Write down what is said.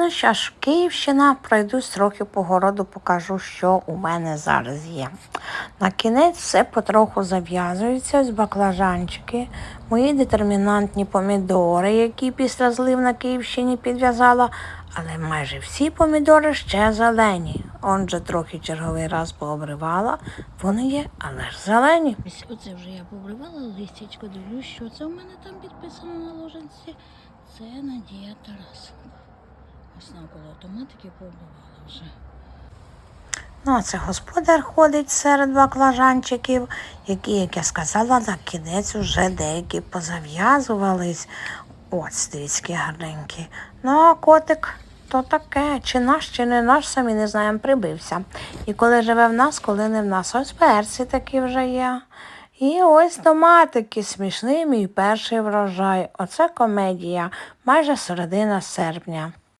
Ну що ж, Київщина, пройдусь трохи по городу, покажу, що у мене зараз є. На кінець все потроху зав'язується, ось баклажанчики, мої детермінантні помідори, які після злив на Київщині підв'язала, але майже всі помідори ще зелені. Он же трохи черговий раз пообривала. Вони є, але ж зелені. Оце вже я побривала листячко, дивлюсь, що це у мене там підписано на ложенці. Це Надія Тарасенко. Ось навколо автоматики побривала вже. Ну, а це господар ходить серед баклажанчиків, які, як я сказала, на кінець уже деякі позав'язувались. Ось, які гарненькі. Ну, а котик то таке, чи наш, чи не наш, самі не знаємо, прибився. І коли живе в нас, коли не в нас. Ось перці такі вже є. І ось томатики, смішний мій перший врожай. Оце комедія, майже середина серпня.